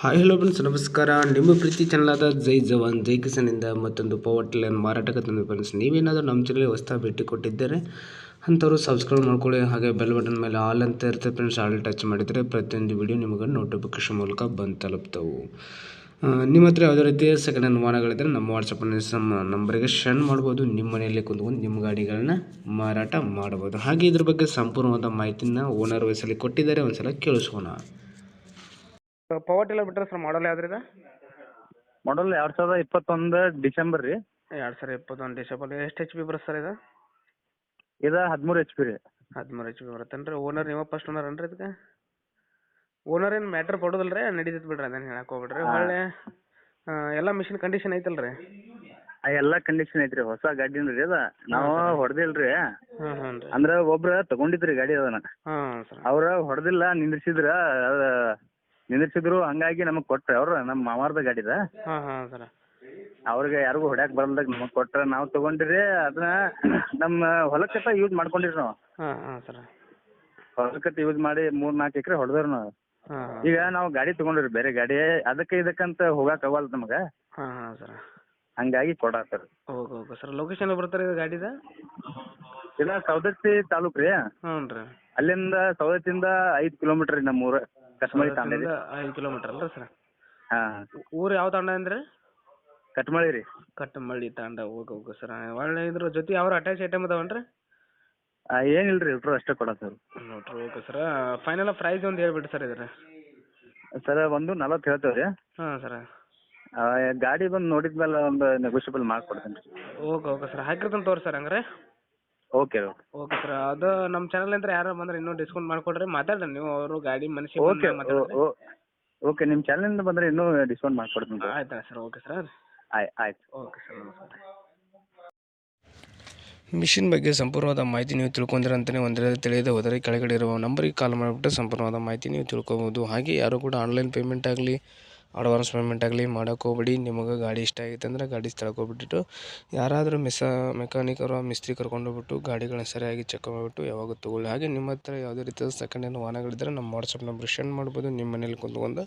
Hi hello friends ನಮಸ್ಕಾರ. ನಿಮ್ಮ ಪ್ರೀತಿ ಆದ ಜೈ ಜವಾನ್, ಜೈ ಕಿಸನಿಂದ ಮತ್ತೊಂದು ಪವರ್ ಟಿಲ್ಲರ್ ಮಾರಾಟಕ್ಕೆ ತಂದು ಫ್ರೆಂಡ್ಸ್ ನೀವೇನಾದರೂ ನಮ್ಮ ಚಾನಲ್ಗೆ ಹೊಸ್ತಾ ಭೇಟಿ ಕೊಟ್ಟಿದ್ದರೆ? ಅಂಥವ್ರು ಸಬ್ಸ್ಕ್ರೈಬ್ ಮಾಡ್ಕೊಳ್ಳಿ. ಹಾಗೆ ಬೆಲ್ ಬಟನ್ ಮೇಲೆ ಆಲ್ ಅಂತ ಇರುತ್ತೆ ಫ್ರೆಂಡ್ಸ್ ಆಲ್ ಟಚ್ ಮಾಡಿದರೆ ಪ್ರತಿಯೊಂದು ವಿಡಿಯೋ ನಿಮಗೆ ನೋಟಿಫಿಕೇಶನ್ ಮೂಲಕ ಬಂದು ತಲುಪ್ತವು. ನಿಮ್ಮ ಹತ್ರ ಯಾವುದೇ ರೀತಿಯ ಸೆಕೆಂಡ್ ಹ್ಯಾಂಡ್ ವಾಹನಗಳಿದ್ದರೆ ನಮ್ಮ ವಾಟ್ಸಪ್ಪಲ್ಲಿ ನಮ್ಮ ನಂಬರಿಗೆ ಸೆಂಡ್ ಮಾಡ್ಬೋದು. ನಿಮ್ಮ ಮನೆಯಲ್ಲಿ ಕುಂತ್ಕೊಂಡು ನಿಮ್ಮ ಗಾಡಿಗಳನ್ನ ಮಾರಾಟ ಮಾಡ್ಬೋದು. ಹಾಗೆ ಇದ್ರ ಬಗ್ಗೆ ಸಂಪೂರ್ಣವಾದ ಮಾಹಿತಿನ ಓನರ್ ವಯಸ್ಸಲ್ಲಿ ಕೊಟ್ಟಿದ್ದಾರೆ. ಒಂದ್ಸಲ ಕೇಳಿಸ್ಕೋಣ ಪವರ್ ಟಿಲ್ಲರ್ ಬಿಟ್ಟರೆ ಸರ್ ಮಾಡಲ್ ಯಾವ್ದ್ರಿದ ಮಾಡಲ್ ಎರಡು ಸಾವಿರದ ಇಪ್ಪತ್ತೊಂದು ಡಿಸೆಂಬರ್ ರೀ. ಎರಡು ಸಾವಿರ ಇಪ್ಪತ್ತೊಂದು ಡಿಸೆಂಬರ್ ಎಷ್ಟು ಎಚ್ ಪಿ ಬರುತ್ತೆ ಸರ್ ಇದು? ಇದು ಹದಿಮೂರು ಎಚ್ ಪಿ ರೀ. ಹದಿಮೂರು ಎಚ್ ಪಿ ಬರುತ್ತೇನ್ರಿ. ಓನರ್ ನೀವು ಫಸ್ಟ್ ಓನರ್ ಅನ್ರಿ ಇದಕ್ಕೆ? ಓನರ್ ಏನು ಮ್ಯಾಟ್ರ್ ಕೊಡೋದಿಲ್ಲ ರೀ ನಡೀತೈತೆ ಬಿಡ್ರಿ ಅದನ್ನು ಹೇಳಕ್ಕೆ ಹೋಗ್ಬಿಡ್ರಿ. ಒಳ್ಳೆ ಹೊಳ್ಳೆ ಎಲ್ಲ ಮಿಷಿನ್ ಕಂಡೀಷನ್ ಐತಲ್ಲ ರೀ ಎಲ್ಲ ಕಂಡೀಷನ್ ಐತ್ರಿ. ಹೊಸ ಗಾಡಿ ರೀ ಅದ ನಾವು ಹೊಡೆದಿಲ್ರಿ. ರೀ. ಅಂದ್ರ ಒಬ್ರ ತಗೊಂಡಿದ್ರಿ ಗಾಡಿ ಅದನ್ನ. ಅವ್ರ ಹೊಡೆದಿಲ್ಲ ನಿಂದ್ರಿಸಿದ್ರ ನಿಂದ್ರಿಸಿದ್ರು ಹಂಗಾಗಿ ನಮಗ್ ಕೊಟ್ರ ಅವ್ರ ನಮ್ಮ ಮಾಮಾರ್ದ ಗಾಡಿದ. ಹಾಂ ಹಾಂ ಸರ್. ಅವ್ರಿಗೆ ಯಾರಿಗೂ ಹೊಡ್ಯಾಕ್ ಬರಲ್ದಾಗ ನಮಗ್ ಕೊಟ್ರ ನಾವ್ ತಗೊಂಡ್ರಿ ಅದನ್ನ ನಮ್ಮ ಹೊಲಕ್ಕತ ಯೂಸ್ ಮಾಡ್ಕೊಂಡಿರಿ ನಾವು. ಹೊಲಕ್ಕತ ಹಾಂ ಸರ್. ಹೊಲಕ್ಕತ್ತ ಯೂಸ್ ಮಾಡಿ ಮೂರ್ ನಾಲ್ಕು ಎಕರೆ ಹೊಡೆದ್ರಿ ನಾವು. ಹಾಂ ಈಗ ನಾವು ಗಾಡಿ ತಗೊಂಡಿರಿ ಬೇರೆ ಗಾಡಿ ಅದಕ್ಕೆ ಇದಕ್ಕಂತ ಹೋಗಾಕ್ ಆಗಲ್ಲ ನಮಗ. ಹಾಂ ಹಾಂ ಸರ್. ಹಂಗಾಗಿ ಕೊಡಾತಾರ. Okay okay sir. ಲೊಕೇಶನ್ ಬರ್ತಾರೆ ಇದು ಗಾಡಿದ? ಇಲ್ಲ ಸವದತ್ತಿ ತಾಲೂಕ್ ರೀ ಹ್ಞೂ ರೀ ಅಲ್ಲಿಂದ ಸವದತ್ತಿಯಿಂದ ಐದ್ ಕಿಲೋಮೀಟರ್ ರೀ ನಮ್ಮ ಊರ ಕಟ್ಮಳಿ ತಾಂಡ ರೀ. ಐದು ಕಿಲೋಮೀಟರ್ ಅಲ್ಲ ಸರ್ ಹಾ ಊರು ಯಾವ ತಾಂಡ ಅಂದ್ರೆ? ಕಟ್ಮಳಿ ರೀ. ಕಟ್ಟಮಳ್ಳಿ ತಾಂಡ ಓಕೆ ಓಕೆ ಸರ್ ಒಳ್ಳೆ ಇದ್ರ ಜೊತೆ ಯಾವ ಅಟ್ಯಾಚ್ ಐಟಮ್ ಅದಾವನ್ರಿ? ಏನಿಲ್ರಿ ಇಟ್ರು ಅಷ್ಟೇ ಕೊಡ ಸರ್ ನೋಡ್ರಿ ಓಕೆ ಸರ್ ಫೈನಲ್ ಪ್ರೈಸ್ ಒಂದು ಹೇಳ್ಬಿಟ್ಟು ಸರ್ ಇದ್ರ. ಸರ್ ಒಂದು ನಲವತ್ತು ಹೇಳ್ತೇವೆ ರೀ. ಹಾಂ ಸರ್ ಗಾಡಿ ಬಂದು ನೋಡಿದ್ಮೇಲೆ ಒಂದು ನೆಗೋಷಿಯಬಲ್ ಮಾಡ್ಕೊಡ್ತೇನೆ ರೀ ಓಕೆ ಓಕೆ ಸರ್ ಹಾಕಿರ್ತಾನೆ ತೋರಿ ಸರ್ ಹಂಗಾರೆ. ಓಕೆ ಓಕೆ ಓಕೆ ಸರ್ ಅದು ನಮ್ಮ ಚಾನಲ್ ಅಂದ್ರೆ ಯಾರು ಬಂದ್ರೆ ಇನ್ನೂ ಡಿಸ್ಕೌಂಟ್ ಮಾಡ್ಕೊಡ್ರಿ. ಮಾತಾಡ್ರಿ ನೀವು ಅವರು ಗಾಡಿ ಮನುಷ್ಯ ಓಕೆ ಓಕೆ ನಿಮ್ಮ ಇಂದ ಬಂದ್ರೆ ಇನ್ನೂ ಡಿಸ್ಕೌಂಟ್ ಮಾಡ್ಕೊಡ್ತೀನಿ ಸರ್ ಆಯ್ತಾ ಸರ್ ಓಕೆ ಸರ್ ಆಯ್ ಆಯ್ತು. ಓಕೆ ಸರ್ ನಮಸ್ಕಾರ. ಮಿಷಿನ್ ಬಗ್ಗೆ ಸಂಪೂರ್ಣವಾದ ಮಾಹಿತಿ ನೀವು ತಿಳ್ಕೊಂಡಿರ ಅಂತಲೇ ಒಂದರ ತಿಳಿಯದೆ ಹೋದರೆ ಕೆಳಗಡೆ ಇರುವ ನಂಬರಿಗೆ ಕಾಲ್ ಮಾಡಿಬಿಟ್ಟು ಸಂಪೂರ್ಣವಾದ ಮಾಹಿತಿ ನೀವು ತಿಳ್ಕೊಬೋದು. ಹಾಗೆ ಯಾರು ಕೂಡ ಆನ್ಲೈನ್ ಪೇಮೆಂಟ್ ಆಗಲಿ ಅಡ್ವಾನ್ಸ್ ಪೇಮೆಂಟ್ ಆಗಲಿ ಮಾಡೋಕೆ ಹೋಗ್ಬೇಡಿ, ನಿಮಗೆ ಗಾಡಿ ಇಷ್ಟ ಆಗಿತ್ತು ಅಂದರೆ ಗಾಡಿ ಸ್ಥಳಕ್ಕೆ ಹೋಗ್ಬಿಟ್ಟು ಯಾರಾದರೂ ಮಿಸ ಮೆಕ್ಯಾನಿಕರು ಮಿಸ್ತ್ರಿ ಕರ್ಕೊಂಡೋಗ್ಬಿಟ್ಟು ಗಾಡಿಗಳನ್ನ ಸರಿಯಾಗಿ ಚೆಕ್ ಮಾಡಿಬಿಟ್ಟು ಯಾವಾಗ ತೊಗೊಳ್ಳಿ. ಹಾಗೆ ನಿಮ್ಮ ಹತ್ರ ಯಾವುದೇ ರೀತಿಯ ಸೆಕೆಂಡ್ ಹ್ಯಾಂಡ್ ವಾಹನಗಳಿದ್ದರೆ ನಮ್ಮ ವಾಟ್ಸಪ್ ನಂಬರ್ ಸೆಂಡ್ ಮಾಡ್ಬೋದು. ನಿಮ್ಮ ಮನೇಲಿ ಕುಂತ್ಕೊಂಡು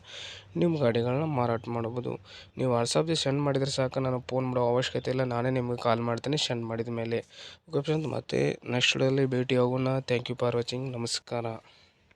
ನಿಮ್ಮ ಗಾಡಿಗಳನ್ನ ಮಾರಾಟ ಮಾಡ್ಬೋದು. ನೀವು ವಾಟ್ಸಪ್ಗೆ ಸೆಂಡ್ ಮಾಡಿದರೆ ಸಾಕು, ನಾನು ಫೋನ್ ಮಾಡೋ ಅವಶ್ಯಕತೆ ಇಲ್ಲ, ನಾನೇ ನಿಮಗೆ ಕಾಲ್ ಮಾಡ್ತೀನಿ ಸೆಂಡ್ ಮಾಡಿದ ಮೇಲೆ. ಓಕೆ ಫ್ರೆಂಡ್ಸ್ ಮತ್ತೆ ನೆಕ್ಸ್ಟ್ ವಿಡಿಯೋದಲ್ಲಿ ಭೇಟಿ ಆಗೋಣ ಥ್ಯಾಂಕ್ ಯು ಫಾರ್ ವಾಚಿಂಗ್ ನಮಸ್ಕಾರ.